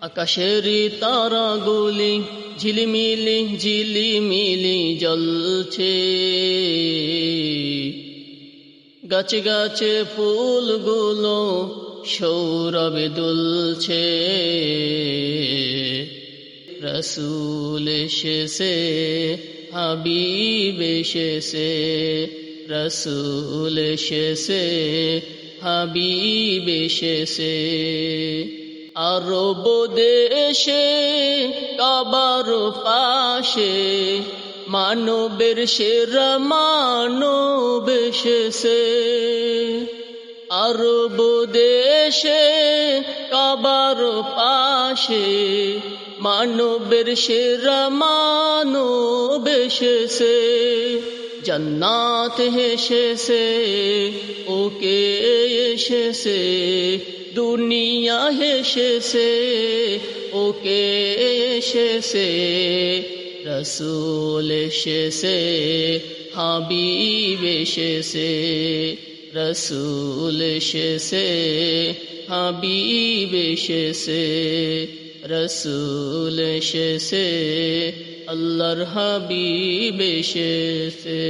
আকাশের তারাগুলি ঝিলিমিলি ঝিলিমিলি জ্বলছে। গাছে গাছে ফুলগুলো সৌরভে দুলছে। রসুল এসেছে, হাবিব এসেছে, রসুল এসেছে, হাবিব এসেছে। আরব দেশে, কাবার পাশে, মানবের সেরা মানব এসেছে। আরব দেশে, কাবার পাশে, মানবের সেরা মানব এসেছে। জন্নাত ওকে এসেছে দুনিয়া হেসেছে ওকে এসেছে রসুল এসেছে হাবিব এসেছে রসুল এসেছে হাবিব এসেছে রসুল এসেছে আল্লাহর হাবিব এসেছে